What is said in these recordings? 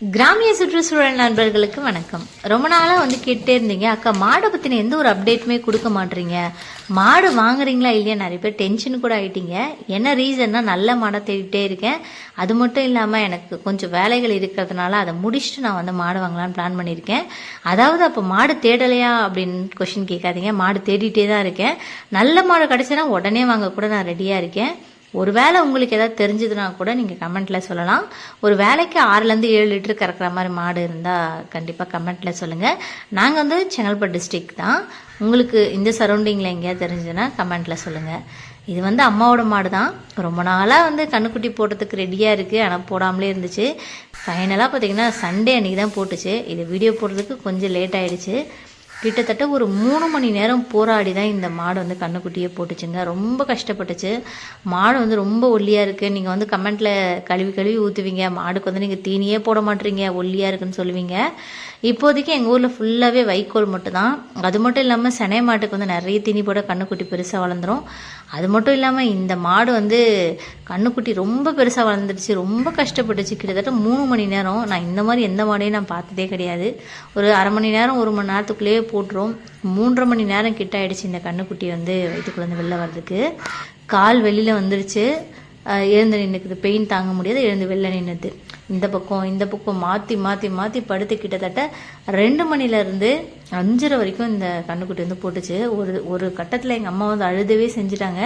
கிராமிய சுற்றுச்சூழல் நண்பர்களுக்கு வணக்கம். ரொம்ப நாளாக வந்து கேட்டே இருந்தீங்க. அக்கா மாடை பற்றின எந்த ஒரு அப்டேட்டுமே கொடுக்க மாட்டீங்க. மாடு வாங்குறீங்களா இல்லையா? நிறைய பேர் டென்ஷன் கூட ஆகிட்டீங்க என்ன ரீசன்னா நல்ல மாடை தேடிட்டே இருக்கேன். அது மட்டும் இல்லாமல் எனக்கு கொஞ்சம் வேலைகள் இருக்கிறதுனால அதை முடிச்சுட்டு நான் வந்து மாடு வாங்கலாம்னு பிளான் பண்ணியிருக்கேன். அதாவது அப்போ மாடு தேடலையா அப்படின்னு கொஷின் கேட்காதீங்க. மாடு தேடிட்டே தான் இருக்கேன். நல்ல மாடு கிடச்சினா உடனே வாங்க கூட நான் ரெடியாக இருக்கேன். ஒரு வேளை உங்களுக்கு எதாவது தெரிஞ்சதுன்னா கூட நீங்கள் கமெண்ட்டில் சொல்லலாம். ஒரு வேலைக்கு ஆறுலேருந்து ஏழு லிட்டர் கறக்கிற மாதிரி மாடு இருந்தால் கண்டிப்பாக கமெண்ட்டில் சொல்லுங்கள் நாங்கள் வந்து செங்கல்பட்டு டிஸ்ட்ரிக்ட் தான். உங்களுக்கு இந்த சரௌண்டிங்கில் எங்கேயாவது தெரிஞ்சதுன்னா கமெண்ட்டில் சொல்லுங்கள் இது வந்து அம்மாவோட மாடு தான். ரொம்ப நாளாக வந்து கண்ணுக்குட்டி போடுறதுக்கு ரெடியாக இருக்குது ஆனால் போடாமலே இருந்துச்சு. ஃபைனலாக பார்த்தீங்கன்னா சண்டே அன்றைக்கி தான் போட்டுச்சு. இது வீடியோ போடுறதுக்கு கொஞ்சம் லேட் ஆகிடுச்சு கிட்டத்தட்ட ஒரு மூணு மணி நேரம் போராடி தான் இந்த மாடு வந்து கண்ணுக்குட்டியே போட்டுச்சுங்க. ரொம்ப கஷ்டப்பட்டுச்சு. மாடு வந்து ரொம்ப ஒல்லியாக இருக்குது நீங்கள் வந்து கமெண்ட்டில் கழுவி கழுவி ஊற்றுவீங்க மாடுக்கு வந்து நீங்கள் தீனியே போட மாட்டீங்க. ஒல்லியாக இருக்குன்னு சொல்லுவீங்க. இப்போதைக்கு எங்கள் ஊரில் ஃபுல்லாகவே வைக்கோல் மட்டும்தான். அது மட்டும் இல்லாமல் செனை மாட்டுக்கு வந்து நிறைய தீனி போட கண்ணுக்குட்டி பெருசாக வளர்ந்துரும். அது மட்டும் இல்லாமல் இந்த மாடு வந்து கண்ணுக்குட்டி ரொம்ப பெருசாக வளர்ந்துடுச்சு ரொம்ப கஷ்டப்பட்டுச்சு. கிட்டத்தட்ட மூணு மணி நேரம். நான் இந்த மாதிரி எந்த மாடையும் நான் பார்த்ததே கிடையாது. ஒரு அரை மணி நேரம் ஒரு மணி நேரத்துக்குள்ளேயே போட்டுரும். மூன்றரை மணி நேரம் கிட்ட ஆயிடுச்சு இந்த கண்ணுக்குட்டி வந்து வயிற்றுக்குள்ளேருந்து வெளில வர்றதுக்கு. கால் வெளியில் வந்துருச்சு. எழுந்து நின்றுக்குது பெயின் தாங்க முடியாது. எழுந்து வெளில நின்றுது இந்த பக்கம் இந்த பக்கம் மாற்றி மாற்றி மாற்றி படுத்து கிட்டத்தட்ட ரெண்டு மணிலேருந்து அஞ்சரை வரைக்கும் இந்த கண்ணுக்குட்டி வந்து போட்டுச்சு. ஒரு ஒரு கட்டத்தில் எங்கள் அம்மா வந்து அழுதவே செஞ்சுட்டாங்க.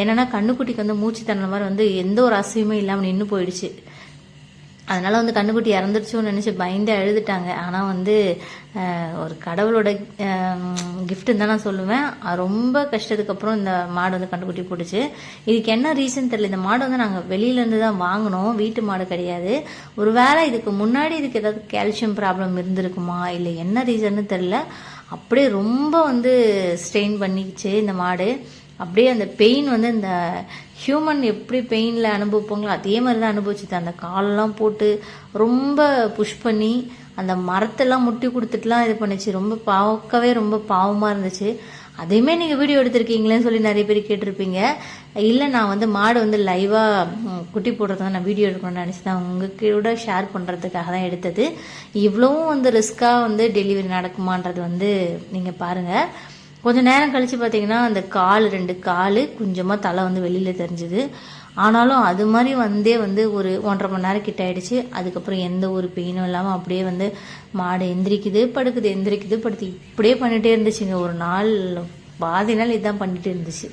என்னென்னா கண்ணுக்குட்டிக்கு வந்து மூச்சு தண்ண மாதிரி வந்து எந்த ஒரு அசையுமே இல்லாமல் நின்று போயிடுச்சு. அதனால் வந்து கண்ணுக்குட்டி இறந்துருச்சோன்னு நினச்சி பயந்து எழுதுட்டாங்க ஆனால் வந்து ஒரு கடவுளோட கிஃப்ட்டுன்னு தான் நான் சொல்லுவேன். ரொம்ப கஷ்டத்துக்கு அப்புறம் இந்த மாடு வந்து கண்டுக்குட்டி போட்டுச்சு. இதுக்கு என்ன ரீசன் தெரியல. இந்த மாடு வந்து நாங்கள் வெளியிலேருந்து தான் வாங்கினோம். வீட்டு மாடு கிடையாது. ஒரு வேளை இதுக்கு முன்னாடி இதுக்கு ஏதாவது கால்சியம் ப்ராப்ளம் இருந்திருக்குமா? இல்லை என்ன ரீசன்னு தெரில அப்படியே ரொம்ப வந்து ஸ்ட்ரெயின் பண்ணிக்கிச்சு இந்த மாடு. அப்படியே அந்த பெயின் வந்து இந்த ஹியூமன் எப்படி பெயினில் அனுபவிப்பாங்களோ அதே மாதிரி தான் அனுபவிச்சுது. அந்த காலெல்லாம் போட்டு ரொம்ப புஷ் பண்ணி அந்த மரத்தெல்லாம் முட்டி கொடுத்துட்டுலாம் இது பண்ணுச்சு. ரொம்ப பார்க்கவே ரொம்ப பாவமாக இருந்துச்சு. அதையுமே நீங்கள் வீடியோ எடுத்திருக்கீங்களேன்னு சொல்லி நிறைய பேர் கேட்டிருப்பீங்க. இல்லை நான் வந்து மாடு வந்து லைவாக குட்டி போடுறத நான் வீடியோ எடுக்கணும்னு நினச்சி தான் உங்கள் கூட ஷேர் பண்ணுறதுக்காக தான் எடுத்தது. இவ்வளவும் வந்து ரிஸ்க்காக வந்து டெலிவரி நடக்குமான்றது வந்து நீங்கள் பாருங்கள் கொஞ்சம் நேரம் கழிச்சு பார்த்தீங்கன்னா அந்த கால் ரெண்டு கால் கொஞ்சமாக தலை வந்து வெளியில் தெரிஞ்சுது. ஆனாலும் அது மாதிரி வந்தே வந்து ஒரு ஒன்றரை மணி நேரம் கிட்ட ஆயிடுச்சு. அதுக்கப்புறம் எந்த ஒரு பெயினும் இல்லாமல் அப்படியே வந்து மாடு எந்திரிக்குது படுக்குது எந்திரிக்குது படுத்து இப்படியே பண்ணிகிட்டே இருந்துச்சுங்க. ஒரு நாள் பாதி நாள் இதான் பண்ணிட்டு இருந்துச்சு.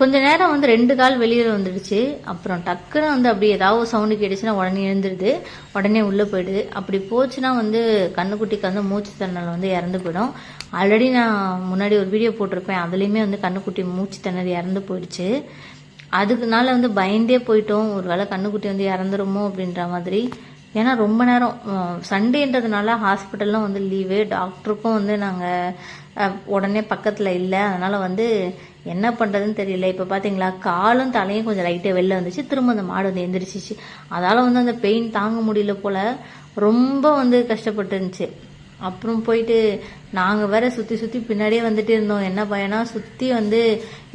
கொஞ்ச நேரம் வந்து ரெண்டு கால் வெளியில் வந்துடுச்சு. அப்புறம் டக்குன்னு வந்து அப்படி ஏதாவது சவுண்டு கேட்டுச்சுன்னா உடனே எழுந்துருது உடனே உள்ளே போயிடுது. அப்படி போச்சுன்னா வந்து கண்ணுக்குட்டிக்கு வந்து மூச்சு தண்ணல் வந்து இறந்து போயிடும். ஆல்ரெடி நான் முன்னாடி ஒரு வீடியோ போட்டிருப்பேன். அதுலேயுமே வந்து கண்ணுக்குட்டி மூச்சு திணறி இறந்து போயிடுச்சு. அதுக்குனால வந்து பயந்தே போயிட்டோம். ஒரு வேளை கண்ணுக்குட்டி வந்து இறந்துருமோ அப்படின்ற மாதிரி. ஏன்னா ரொம்ப நேரம் சண்டேன்றதுனால ஹாஸ்பிட்டல்லாம் வந்து லீவு. டாக்டருக்கும் வந்து நாங்கள் உடனே பக்கத்தில் இல்லை. அதனால் வந்து என்ன பண்ணுறதுன்னு தெரியல. இப்போ பார்த்தீங்களா காலும் தலையும் கொஞ்சம் லைட்டாக வெளில வந்துச்சு. திரும்ப அந்த மாடு வந்து எந்திரிச்சிச்சு. அதால் வந்து அந்த பெயின் தாங்க முடியல போல். ரொம்ப வந்து கஷ்டப்பட்டு இருந்துச்சு அப்புறம் போயிட்டு நாங்கள் வேற சுற்றி சுற்றி பின்னாடியே வந்துட்டு இருந்தோம். என்ன பயனா சுற்றி வந்து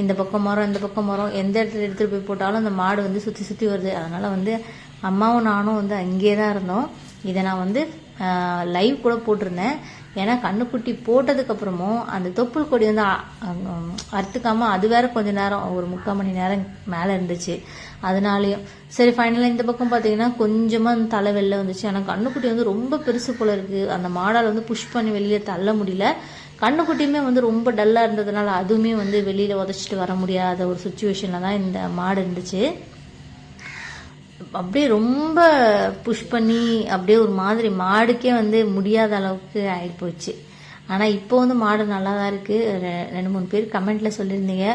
இந்த பக்கம் மரம் இந்த பக்கம் மரம் எந்த இடத்துல எடுத்துகிட்டு போய் போட்டாலும் அந்த மாடு வந்து சுற்றி சுற்றி வருது. அதனால் வந்து அம்மாவும் நானும் வந்து அங்கேயே தான் இருந்தோம். இதை நான் வந்து லைவ் கூட போட்டிருந்தேன். ஏன்னா கண்ணுக்குட்டி போட்டதுக்கப்புறமும் அந்த தொப்புள் கொடி வந்து அறுத்துக்காமல் அது வேற கொஞ்ச நேரம் ஒரு முக்கால் மணி நேரம் மேலே இருந்துச்சு. அதனாலேயும் சரி ஃபைனலாக இந்த பக்கம் பார்த்தீங்கன்னா கொஞ்சமாக தலை வெளில வந்துச்சு. ஆனால் கண்ணுக்குட்டி வந்து ரொம்ப பெருசு போல இருக்குது அந்த மாடால் வந்து புஷ் பண்ணி வெளியில் தள்ள முடியல. கண்ணுக்குட்டியுமே வந்து ரொம்ப டல்லாக இருந்ததுனால அதுவுமே வந்து வெளியில் உதச்சிட்டு வர முடியாத ஒரு சுச்சுவேஷனில் தான் இந்த மாடு இருந்துச்சு. அப்படியே ரொம்ப புஷ் பண்ணி அப்படியே ஒரு மாதிரி மாடுக்கே வந்து முடியாத அளவுக்கு ஆகி போச்சு ஆனால் இப்போ வந்து மாடு நல்லா தான் இருக்குது ரெண்டு மூணு பேர் கமெண்ட்டில் சொல்லியிருந்தீங்க.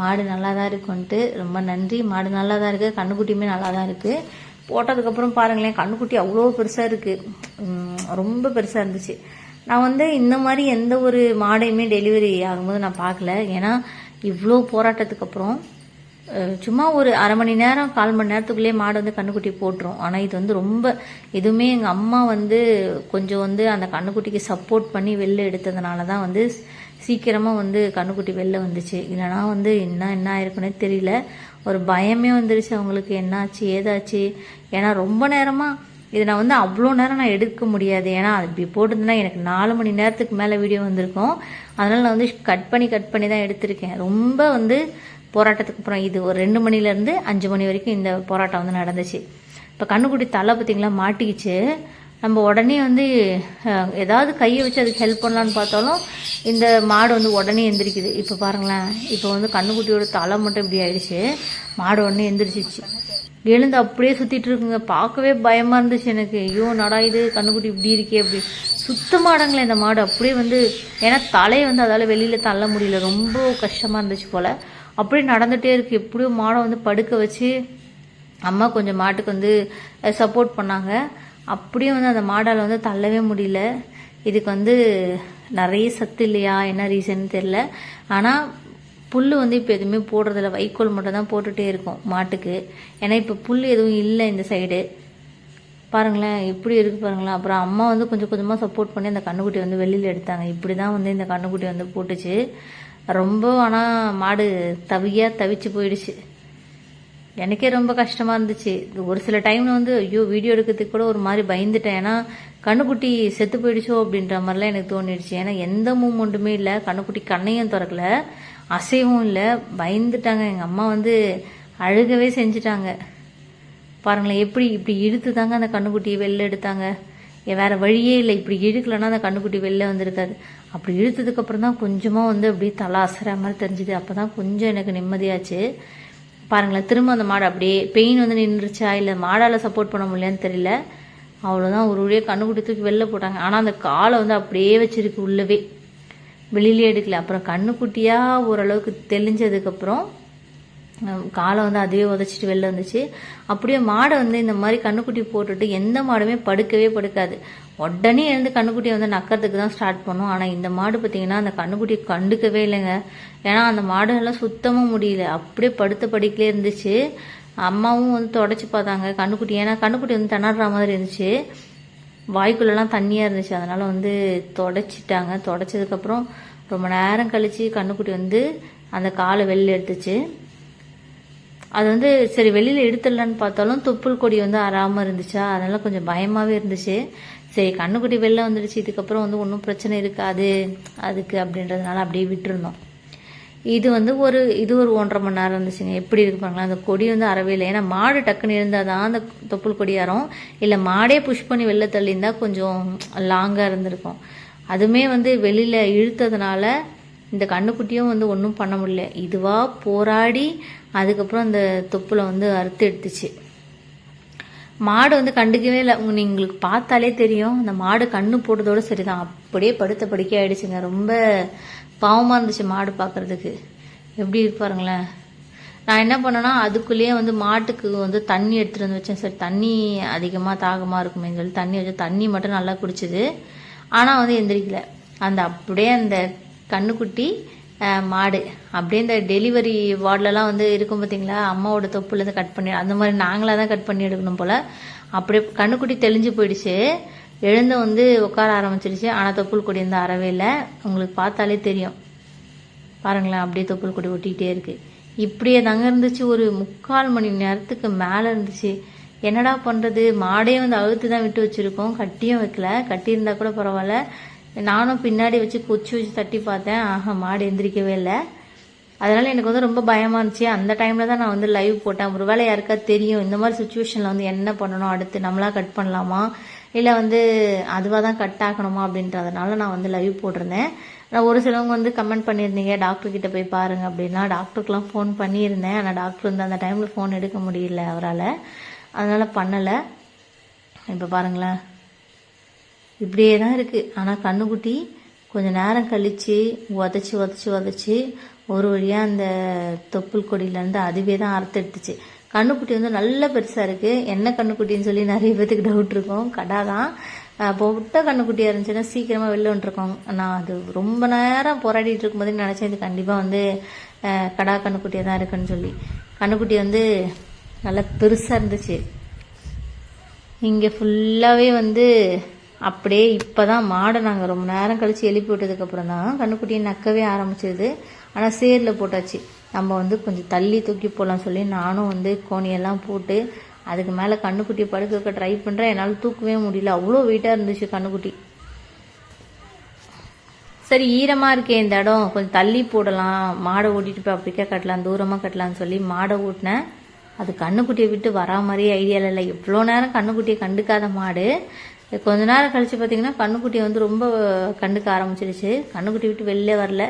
மாடு நல்லா தான் இருக்குன்ட்டு. ரொம்ப நன்றி. மாடு நல்லா தான் இருக்குது கண்ணுக்குட்டியுமே நல்லா தான் இருக்குது போட்டதுக்கப்புறம் பாருங்களேன் கண்ணுக்குட்டி அவ்வளோ பெருசாக இருக்குது ரொம்ப பெருசாக இருந்துச்சு. நான் வந்து இந்த மாதிரி எந்த ஒரு மாடையுமே டெலிவரி ஆகும்போது நான் பார்க்கல. ஏன்னா இவ்வளோ போராட்டத்துக்கு அப்புறம் சும்மா ஒரு அரை மணி நேரம் கால் மணி நேரத்துக்குள்ளேயே மாடு வந்து கண்ணுக்குட்டி போட்டுரும். ஆனால் இது வந்து ரொம்ப எதுவுமே எங்கள் அம்மா வந்து கொஞ்சம் வந்து அந்த கண்ணுக்குட்டிக்கு சப்போர்ட் பண்ணி வெளில எடுத்ததுனால தான் வந்து சீக்கிரமாக வந்து கண்ணுக்குட்டி வெளில வந்துச்சு. இல்லைனா வந்து என்ன என்ன ஆயிருக்குன்னே தெரியல. ஒரு பயமே வந்துருச்சு அவங்களுக்கு. என்னாச்சு ஏதாச்சு. ஏன்னா ரொம்ப நேரமாக இது நான் வந்து அவ்வளோ நேரம் நான் எடுக்க முடியாது. ஏன்னா அது இப்படி போட்டிருந்தேன்னா எனக்கு நாலு மணி நேரத்துக்கு மேலே வீடியோ வந்திருக்கும். அதனால் நான் வந்து கட் பண்ணி கட் பண்ணி தான் எடுத்திருக்கேன். ரொம்ப வந்து போராட்டத்துக்கு அப்புறம் இது ஒரு ரெண்டு மணிலேருந்து அஞ்சு மணி வரைக்கும் இந்த போராட்டம் வந்து நடந்துச்சு. இப்போ கண்ணுக்குட்டி தலை பார்த்திங்களா மாட்டிக்கிச்சு. நம்ம உடனே வந்து ஏதாவது கையை வச்சு அதுக்கு ஹெல்ப் பண்ணலான்னு பார்த்தாலும் இந்த மாடு வந்து உடனே எந்திரிக்குது. இப்போ பாருங்களேன். இப்போ வந்து கண்ணுக்குட்டியோட தலை மட்டும் இப்படி ஆயிடுச்சு. மாடு உடனே எந்திரிச்சிச்சு எழுந்து அப்படியே சுற்றிட்டு இருக்குங்க. பார்க்கவே பயமாக இருந்துச்சு எனக்கு. ஐயோ நடா இது? கண்ணுக்குட்டி இப்படி இருக்கே அப்படி. சுத்தமா அடங்கல இந்த மாடு. அப்படியே வந்து ஏன்னா தலையை வந்து அதால் வெளியில் தள்ள முடியல. ரொம்ப கஷ்டமாக இருந்துச்சு போல். அப்படியே நடந்துகிட்டே இருக்குது எப்படியோ மாடை வந்து படுக்க வச்சு அம்மா கொஞ்சம் மாட்டுக்கு வந்து சப்போர்ட் பண்ணாங்க. அப்படியே வந்து அந்த மாடால் வந்து தள்ளவே முடியல. இதுக்கு வந்து நிறைய சத்து இல்லையா? என்ன ரீசன் தெரில ஆனால் புல் வந்து இப்போ எதுவுமே போடுறதில்ல. வைக்கோல் மட்டும் தான் போட்டுகிட்டே இருக்கும் மாட்டுக்கு. ஏன்னா இப்போ புல் எதுவும் இல்லை இந்த சைடு பாருங்களேன் எப்படி இருக்குது பாருங்களேன். அப்புறம் அம்மா வந்து கொஞ்சம் கொஞ்சமாக சப்போர்ட் பண்ணி அந்த கண்ணுக்குட்டி வந்து வெளியில் எடுத்தாங்க. இப்படி தான் வந்து இந்த கண்ணுக்குட்டி வந்து போட்டுச்சு. ரொம்ப ஆனால் மாடு தவியாக தவிச்சு போயிடுச்சு. எனக்கே ரொம்ப கஷ்டமாக இருந்துச்சு. ஒரு சில டைமில் வந்து ஐயோ வீடியோ எடுக்கிறதுக்கு கூட ஒரு மாதிரி பயந்துட்டேன். ஏன்னா கண்ணுக்குட்டி செத்து போயிடுச்சோ அப்படின்ற மாதிரிலாம் எனக்கு தோணிடுச்சு. ஏன்னா எந்த மூமெண்ட்டுமே இல்லை. கண்ணுக்குட்டி கண்ணையும் திறக்கல. அசைவும் இல்லை. பயந்துட்டாங்க. எங்கள் அம்மா வந்து அழுகவே செஞ்சுட்டாங்க. பாருங்களேன் எப்படி இப்படி இழுத்து தாங்க அந்த கண்ணுக்குட்டியை வெளில எடுத்தாங்க. வேறு வழியே இல்லை. இப்படி இழுக்கலன்னா அந்த கண்ணுக்குட்டி வெளில வந்திருக்காது. அப்படி இழுத்ததுக்கு அப்புறம் தான் கொஞ்சமாக வந்து அப்படியே தலை அசற மாதிரி தெரிஞ்சுது. அப்போ தான் கொஞ்சம் எனக்கு நிம்மதியாச்சு. பாருங்களேன் திரும்ப அந்த மாடு அப்படியே பெயின் வந்து நின்றுச்சா இல்லை மாடால் சப்போர்ட் பண்ண முடியலன்னு தெரியல. அவ்வளோதான் ஒரு வழியாக கண்ணுக்குட்டி தூக்கி வெளில போட்டாங்க. ஆனால் அந்த காலை வந்து அப்படியே வச்சிருக்கு உள்ளவே. வெளியிலே எடுக்கல. அப்புறம் கண்ணுக்குட்டியாக ஓரளவுக்கு தெளிஞ்சதுக்கப்புறம் காலை வந்து அதுவே உதச்சிட்டு வெளில வந்துச்சு. அப்படியே மாடை வந்து இந்த மாதிரி கண்ணுக்குட்டி போட்டுட்டு எந்த மாடுமே படுக்கவே படுக்காது. உடனே எழுந்து கண்ணுக்குட்டியை வந்து நக்கறதுக்கு தான் ஸ்டார்ட் பண்ணும். ஆனால் இந்த மாடு பார்த்தீங்கன்னா அந்த கண்ணுக்குட்டியை கண்டுக்கவே இல்லைங்க. ஏன்னா அந்த மாடுகள்லாம் சுத்தமாக முடியல. அப்படியே படுத்த படிக்கலே இருந்துச்சு. அம்மாவும் வந்து தொடச்சி பார்த்தாங்க கண்ணுக்குட்டி. ஏன்னா கண்ணுக்குட்டி வந்து திணற மாதிரி இருந்துச்சு. வாய்க்குள்ளெல்லாம் தண்ணியாக இருந்துச்சு. அதனால் வந்து தொடச்சிட்டாங்க. தொடச்சதுக்கப்புறம் ரொம்ப நேரம் கழித்து கண்ணுக்குட்டி வந்து அந்த காலை வெளில எடுத்துச்சு. அது வந்து சரி வெளியில் எடுத்துடலான்னு பார்த்தாலும் தொப்புள் கொடி வந்து அறாமல் இருந்துச்சா? அதனால் கொஞ்சம் பயமாகவே இருந்துச்சு. சரி கண்ணுக்குட்டி வெளில வந்துடுச்சு. இதுக்கப்புறம் வந்து ஒன்றும் பிரச்சனை இருக்காது. அதுக்கு அப்படின்றதுனால அப்படியே விட்டுருந்தோம். இது வந்து ஒரு இது ஒரு ஒன்றரை மணி நேரம் இருந்துச்சுங்க. எப்படி இருக்கு அந்த கொடி வந்து அறவே இல்லை. ஏன்னா மாடு டக்குன்னு இருந்தால் தான் அந்த தொப்புள் கொடி அறம். இல்லை மாடே புஷ் பண்ணி வெளில தள்ளியிருந்தால் கொஞ்சம் லாங்காக இருந்திருக்கும். அதுவுமே வந்து வெளியில் இழுத்ததுனால இந்த கண்ணுக்குட்டியும் வந்து ஒன்றும் பண்ண முடியல. இதுவாக போராடி அதுக்கப்புறம் அந்த தொப்புல வந்து அறுத்து எடுத்துச்சு. மாடு வந்து கண்டுக்கவே இல்லை. உங்க உங்களுக்கு பார்த்தாலே தெரியும். அந்த மாடு கண்ணு போட்டதோட சரிதான். அப்படியே படுத்த படுக்க ஆயிடுச்சுங்க. ரொம்ப பாவமாக இருந்துச்சு மாடு பார்க்கறதுக்கு. எப்படி இருப்பாருங்களேன் நான் என்ன பண்ணேன்னா அதுக்குள்ளேயே வந்து மாட்டுக்கு வந்து தண்ணி எடுத்துகிட்டு வந்து வச்சேன். சரி தண்ணி அதிகமாக தாகமாக இருக்குமே சொல்லி தண்ணி வச்சு தண்ணி மட்டும் நல்லா குடிச்சிது. ஆனால் வந்து எந்திரிக்கல. அந்த அப்படியே அந்த கண்ணுக்குட்டி மாடு. அப்படியே இந்த டெலிவரி வார்டிலலாம் வந்து இருக்கும் பார்த்தீங்களா அம்மாவோட தொப்புலேருந்து கட் பண்ணி அந்த மாதிரி நாங்களாக தான் கட் பண்ணி எடுக்கணும் போல். அப்படியே கண்ணுக்குட்டி தெளிஞ்சு போயிடுச்சு. எழுந்து வந்து உட்கார ஆரம்பிச்சிடுச்சு ஆனால் தொப்புள் கொடி வந்து அறவே இல்லை. உங்களுக்கு பார்த்தாலே தெரியும். பாருங்களேன் அப்படியே தொப்புள் கொடி ஒட்டிக்கிட்டே இருக்கு. இப்படியே தாங்க இருந்துச்சு. ஒரு முக்கால் மணி நேரத்துக்கு மேலே இருந்துச்சு. என்னடா பண்ணுறது மாடே வந்து அழுத்து தான் விட்டு வச்சுருக்கோம். கட்டியும் வைக்கல. கட்டியிருந்தா கூட பரவாயில்ல. நானும் பின்னாடி வச்சு குச்சி வச்சு தட்டி பார்த்தேன். ஆஹா மாடு எந்திரிக்கவே இல்லை. அதனால் எனக்கு வந்து ரொம்ப பயமாக இருந்துச்சு. அந்த டைமில் தான் நான் வந்து லைவ் போட்டேன். ஒரு வேளை யாருக்கா தெரியும் இந்த மாதிரி சுச்சுவேஷனில் வந்து என்ன பண்ணணும் அடுத்து நம்மளா கட் பண்ணலாமா? இல்லை வந்து அதுவாக தான் கட் ஆகணுமா அப்படின்றதுனால நான் வந்து லைவ் போட்டிருந்தேன். நான் ஒரு சிலவங்க வந்து கமெண்ட் பண்ணியிருந்தீங்க டாக்டர் கிட்ட போய் பாருங்க அப்படின்னா டாக்டருக்கெலாம் ஃபோன் பண்ணியிருந்தேன். ஆனால் டாக்டர் வந்து அந்த டைமில் ஃபோன் எடுக்க முடியல அவரால். அதனால் பண்ணலை. இப்போ பாருங்களேன். இப்படியே தான் இருக்குது ஆனால் கண்ணுக்குட்டி கொஞ்சம் நேரம் கழித்து உதச்சி உதச்சி உதச்சி ஒரு வழியாக அந்த தொப்புள் கொடியிலேருந்து அதுவே தான் அறுத்தெடுத்துச்சு கண்ணுக்குட்டி வந்து நல்ல பெருசாக இருக்குது என்ன கண்ணுக்குட்டின்னு சொல்லி நிறைய பேத்துக்கு டவுட் இருக்கும். கடா தான் பொட்ட கண்ணுக்குட்டியாக இருந்துச்சுன்னா சீக்கிரமாக வெளில வந்துருக்கோம். நான் அது ரொம்ப நேரம் போராடிட்டு இருக்கும்போது நினச்சேன் இது கண்டிப்பாக வந்து கடா கண்ணுக்குட்டியாக தான் இருக்குன்னு சொல்லி. கண்ணுக்குட்டி வந்து நல்லா பெருசாக இருந்துச்சு. இங்கே ஃபுல்லாகவே வந்து அப்படியே இப்போ தான் மாடை நாங்கள் ரொம்ப நேரம் கழித்து எழுப்பி விட்டதுக்கப்புறம் தான் கண்ணுக்குட்டியை நக்கவே ஆரம்பிச்சது. ஆனால் சேரில் போட்டாச்சு. நம்ம வந்து கொஞ்சம் தள்ளி தூக்கி போடலாம் சொல்லி நானும் வந்து கோணியெல்லாம் போட்டு அதுக்கு மேலே கண்ணுக்குட்டியை படுக்க வைக்க ட்ரை பண்ணுறேன் என்னால் தூக்கவே முடியல. அவ்வளோ வெயிட்டாக இருந்துச்சு கண்ணுக்குட்டி. சரி ஈரமாக இருக்கே இந்த இடம். கொஞ்சம் தள்ளி போடலாம். மாடை ஓட்டிட்டு போய் அப்படிக்கா கட்டலாம் தூரமாக கட்டலாம்னு சொல்லி மாடை ஓட்டினேன். அது கண்ணுக்குட்டியை விட்டு வரா மாதிரியே ஐடியாவில் இல்லை. எவ்வளோ நேரம் கண்ணுக்குட்டியை கண்டுக்காத மாடு. கொஞ்ச நேரம் கழிச்சு பார்த்தீங்கன்னா கண்ணுக்குட்டி வந்து ரொம்ப கண்டுக்க ஆரம்பிச்சிருச்சு கண்ணுக்குட்டி விட்டு வெளில வரல.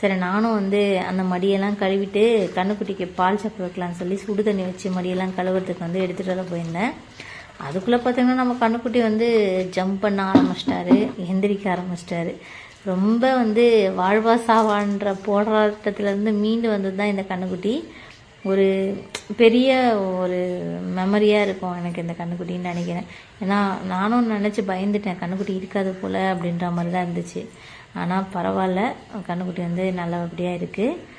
சரி நானும் வந்து அந்த மடியெல்லாம் கழுவிட்டு கண்ணுக்குட்டிக்கு பால் சப்பு வைக்கலாம்னு சொல்லி சுடு தண்ணி வச்சு மடியெல்லாம் கழுவுறதுக்கு வந்து எடுத்துகிட்டு வர போயிருந்தேன். அதுக்குள்ளே பார்த்தீங்கன்னா நம்ம கண்ணுக்குட்டி வந்து ஜம்ப் பண்ண ஆரம்பிச்சிட்டாரு எந்திரிக்க ஆரம்பிச்சிட்டாரு. ரொம்ப வந்து வாழ்வா சாவான்ற போராட்டத்திலேருந்து மீண்டு வந்தது தான் இந்த கண்ணுக்குட்டி. ஒரு பெரிய ஒரு மெமரியாக இருக்கும் எனக்கு இந்த கண்ணுக்குட்டின்னு நினைக்கிறேன். ஏன்னா நானும் நினச்சி பயந்துட்டேன். கண்ணுக்குட்டி இருக்காது போல் அப்படின்ற மாதிரி தான் இருந்துச்சு. ஆனால் பரவாயில்ல. கண்ணுக்குட்டி வந்து நல்லபடியாக இருக்குது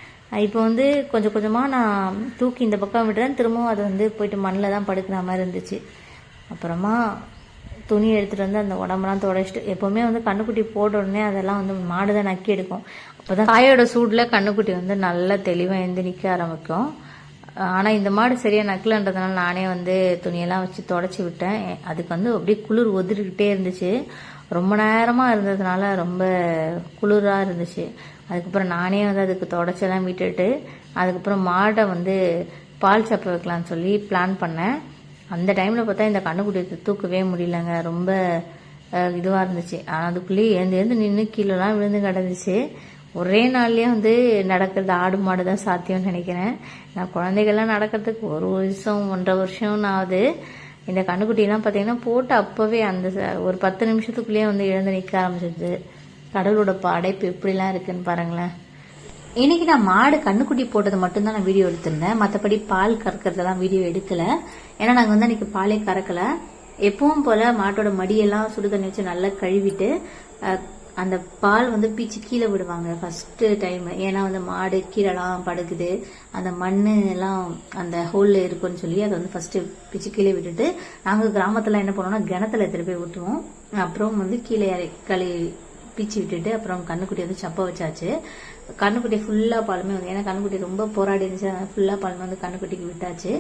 இப்போ வந்து கொஞ்சம் கொஞ்சமாக நான் தூக்கி இந்த பக்கம் விட்டுறேன் திரும்பவும் அது வந்து போயிட்டு மண்ணில் தான் படுக்கிற மாதிரி இருந்துச்சு. அப்புறமா துணி எடுத்துகிட்டு வந்து அந்த உடம்பெல்லாம் தொடச்சிட்டு எப்போவுமே வந்து கண்ணுக்குட்டி போட்ட உடனே அதெல்லாம் வந்து மாடு தான் நக்கி எடுக்கும். அப்போ தான் காயோட சூடில் கண்ணுக்குட்டி வந்து நல்லா தெளிவாக எழுந்து நிற்க ஆரம்பிக்கும். ஆனால் இந்த மாடு சரியாக நக்கலன்றதுனால நானே வந்து துணியெல்லாம் வச்சு தொடச்சி விட்டேன். அதுக்கு வந்து அப்படியே குளிர் ஒதுரிக்கிட்டே இருந்துச்சு. ரொம்ப நேரமாக இருந்ததுனால ரொம்ப குளிராக இருந்துச்சு. அதுக்கப்புறம் நானே வந்து அதுக்கு தொடச்செல்லாம் விட்டுட்டு அதுக்கப்புறம் மாடை வந்து பால் சப்ப வைக்கலான்னு சொல்லி பிளான் பண்ணேன். அந்த டைமில் பார்த்தா இந்த கண்ணுக்குட்டியை தூக்கவே முடியலங்க. ரொம்ப இதுவாக இருந்துச்சு. ஆனால் அதுக்குள்ளேயே ஏந்து ஏந்து நின்று கீழேலாம் விழுந்து கிடந்துச்சு. ஒரே நாள்லேயே வந்து நடக்கிறது ஆடு மாடு தான் சாத்தியம்னு நினைக்கிறேன். நான் குழந்தைகள்லாம் நடக்கிறதுக்கு ஒரு வருஷம் ஒன்றரை வருஷம் ஆகுது இந்த கண்ணுக்குட்டிலாம் பார்த்தீங்கன்னா போட்டு அப்போவே அந்த ஒரு பத்து நிமிஷத்துக்குள்ளேயே வந்து எழுந்து நிற்க ஆரம்பிச்சிடுது கடவுளோட படைப்பு எப்படிலாம் இருக்குன்னு பாருங்களேன். இன்னைக்கு நான் மாடு கண்ணுக்குட்டி போட்டது மட்டும்தான் நான் வீடியோ எடுத்திருந்தேன். மற்றபடி பால் கறக்கிறதெல்லாம் வீடியோ எடுக்கல. ஏன்னா நாங்கள் வந்து அன்னைக்கு பாலே கறக்கல. எப்பவும் போல மாட்டோட மடியெல்லாம் சுடு தண்ணி வச்சு நல்லா கழுவிட்டு அந்த பால் வந்து பீச்சு கீழே விடுவாங்க ஃபஸ்ட்டு டைம் ஏன்னா வந்து மாடு கீழெல்லாம் படுக்குது. அந்த மண் எல்லாம் அந்த ஹோலில் இருக்குன்னு சொல்லி அதை வந்து ஃபஸ்ட்டு பிச்சு கீழே விட்டுட்டு நாங்கள் கிராமத்தில் என்ன பண்ணுவோம்னா கிணத்துல எடுத்துட்டு போய் ஊற்றுவோம் அப்புறம் வந்து கீழே இறக்கி களி பீச்சு விட்டுட்டு அப்புறம் கண்ணுக்குட்டி வந்து சப்ப வச்சாச்சு. கண்ணுக்குட்டி ஃபுல்லாக பாலுமே வந்து ஏன்னா கண்ணுக்குட்டி ரொம்ப போராடி இருந்துச்சு அதனால் ஃபுல்லாக பாலுமே வந்து கண்ணுக்குட்டிக்கு விட்டாச்சு.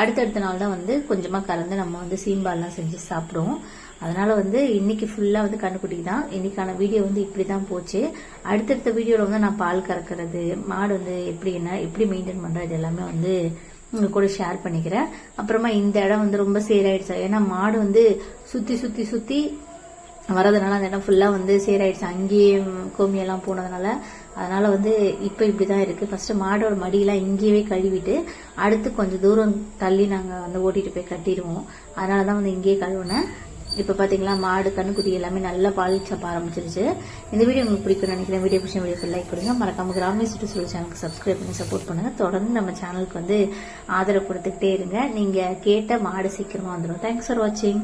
அடுத்தடுத்த நாள் தான் வந்து கொஞ்சமாக கலந்து நம்ம வந்து சீம்பால்லாம் செஞ்சு சாப்பிடுவோம். அதனால வந்து இன்னைக்கு ஃபுல்லாக வந்து கண்ணுக்குட்டிக்கு தான். இன்னைக்கான வீடியோ வந்து இப்படி தான் போச்சு. அடுத்தடுத்த வீடியோவில் வந்து நான் பால் கறக்கிறது மாடு வந்து எப்படி என்ன எப்படி மெயின்டைன் பண்ணுறது எல்லாமே வந்து உங்க கூட ஷேர் பண்ணிக்கிறேன். அப்புறமா இந்த இடம் வந்து ரொம்ப சேராயிடுச்சு. ஏன்னா மாடு வந்து சுற்றி சுற்றி சுற்றி வரதுனால அந்த இடம் ஃபுல்லாக வந்து சேராயிடுச்சு. அங்கேயே கோமியெல்லாம் போனதுனால அதனால் வந்து இப்போ இப்படி தான் இருக்குது ஃபஸ்ட்டு மாடோட மடியெல்லாம் இங்கேயே கழுவிட்டு அடுத்து கொஞ்சம் தூரம் தள்ளி நாங்கள் வந்து ஓட்டிட்டு போய் கட்டிடுவோம். அதனால தான் வந்து இங்கேயே கழுவுனேன் இப்போ பார்த்தீங்களா மாடு கண்ணுக்குட்டி எல்லாமே நல்லா பால் சப்ப ஆரம்பிச்சிருச்சு. இந்த வீடியோ உங்களுக்கு பிடிக்கும் நினைக்கிறேன். வீடியோ பிடிச்ச வீடியோ லைக் பண்ணுங்க மறக்காம கிராமிய சுற்றுச்சூழல் சேனலுக்கு சப்ஸ்கிரைப் பண்ணி சப்போர்ட் பண்ணுங்க. தொடர்ந்து நம்ம சேனலுக்கு வந்து ஆதரவு கொடுத்துக்கிட்டே இருங்க. நீங்கள் கேட்ட மாடு சீக்கிரமாக வந்துடும் தேங்க்ஸ் ஃபார் வாட்சிங்